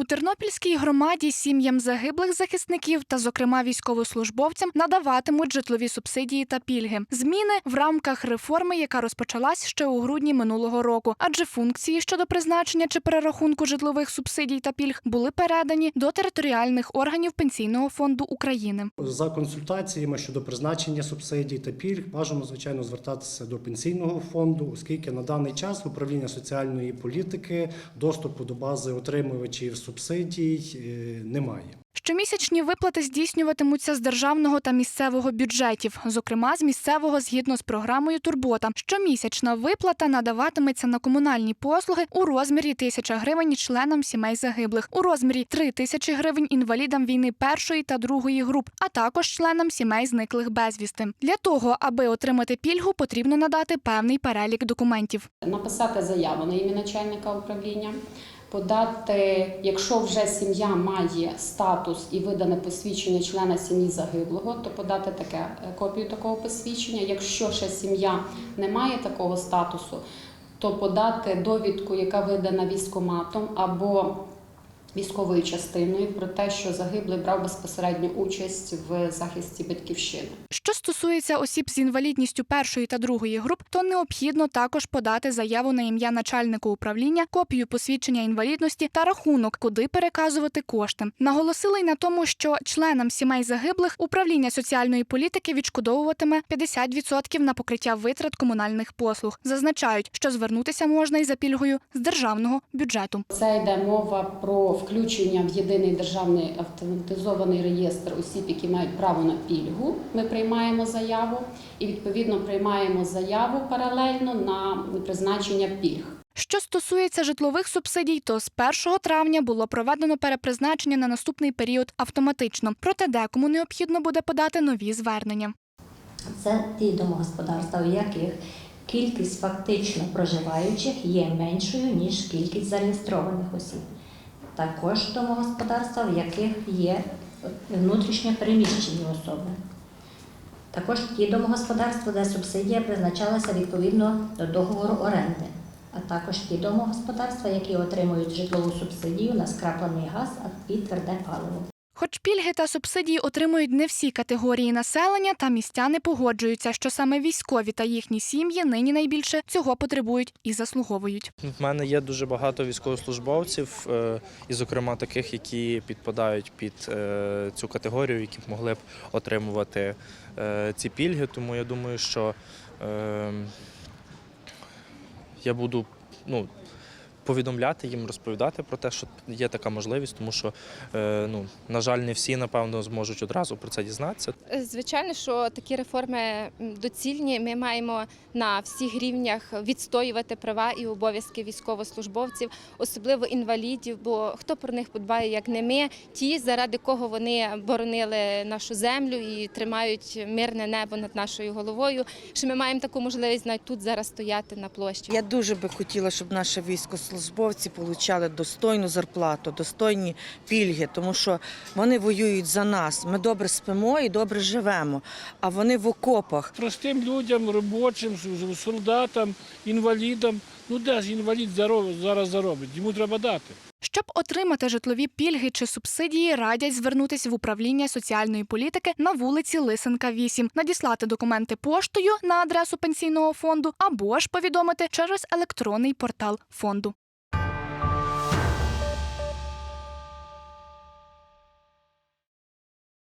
У Тернопільській громаді сім'ям загиблих захисників та, зокрема, військовослужбовцям надаватимуть житлові субсидії та пільги. Зміни в рамках реформи, яка розпочалась ще у грудні минулого року, адже функції щодо призначення чи перерахунку житлових субсидій та пільг були передані до територіальних органів Пенсійного фонду України. За консультаціями щодо призначення субсидій та пільг бажано звичайно звертатися до пенсійного фонду, оскільки на даний час управління соціальної політики доступу до бази отримувачів субсидій е, немає. Щомісячні виплати здійснюватимуться з державного та місцевого бюджетів, зокрема з місцевого згідно з програмою Турбота. Щомісячна виплата надаватиметься на комунальні послуги у розмірі тисяча гривень членам сімей загиблих, у розмірі три тисячі гривень інвалідам війни першої та другої груп, а також членам сімей зниклих безвісти. Для того, аби отримати пільгу, потрібно надати певний перелік документів. написати заяву на ім'я начальника управління, подати, якщо вже сім'я має статус і видане посвідчення члена сім'ї загиблого, то подати таке е, копію такого посвідчення. Якщо ще сім'я не має такого статусу, то подати довідку, яка видана військоматом або військовою частиною про те, що загиблий брав безпосередню участь в захисті батьківщини. Що стосується осіб з інвалідністю першої та другої груп, то необхідно також подати заяву на ім'я начальнику управління, копію посвідчення інвалідності та рахунок, куди переказувати кошти. Наголосили й на тому, що членам сімей загиблих управління соціальної політики відшкодовуватиме 50% на покриття витрат комунальних послуг. Зазначають, що звернутися можна й за пільгою з державного бюджету. Це йде мова про включення в єдиний державний автоматизований реєстр осіб, які мають право на пільгу. Ми приймаємо заяву і відповідно приймаємо заяву паралельно на призначення пільг. Що стосується житлових субсидій, то з 1 травня було проведено перепризначення на наступний період автоматично. Проте декому необхідно буде подати нові звернення. Це ті домогосподарства, в яких кількість фактично проживаючих є меншою, ніж кількість зареєстрованих осіб. Також домогосподарства, в яких є внутрішньо переміщені особи. Також ті домогосподарства, де субсидія призначалася відповідно до договору оренди, а також ті домогосподарства, які отримують житлову субсидію на скраплений газ і тверде паливо. Хоч пільги та субсидії отримують не всі категорії населення, та містяни погоджуються, що саме військові та їхні сім'ї нині найбільше цього потребують і заслуговують. В мене є дуже багато військовослужбовців, е, і, зокрема, таких, які підпадають під е, цю категорію, які б могли б отримувати е, ці пільги. Тому я думаю, що е, я буду ну, повідомляти їм, розповідати про те, що є така можливість, тому що, е, ну, на жаль, не всі, напевно, зможуть одразу про це дізнатися. Звичайно, що такі реформи доцільні. Ми маємо на всіх рівнях відстоювати права і обов'язки військовослужбовців, особливо інвалідів. Бо хто про них подбає, як не ми, ті, заради кого вони боронили нашу землю і тримають мирне небо над нашою головою. Що ми маємо таку можливість навіть тут зараз стояти на площі. Я дуже би хотіла, щоб наші військовослужбовці отримали достойну зарплату, достойні пільги, тому що вони воюють за нас. Ми добре спимо і добре живемо, а вони в окопах. простим людям, робочим, солдатам, інвалідам. Ну де ж інвалід зараз заробить? Йому треба дати. Щоб отримати житлові пільги чи субсидії, радять звернутися в управління соціальної політики на вулиці Лисенка, 8, надіслати документи поштою на адресу пенсійного фонду або ж повідомити через електронний портал фонду.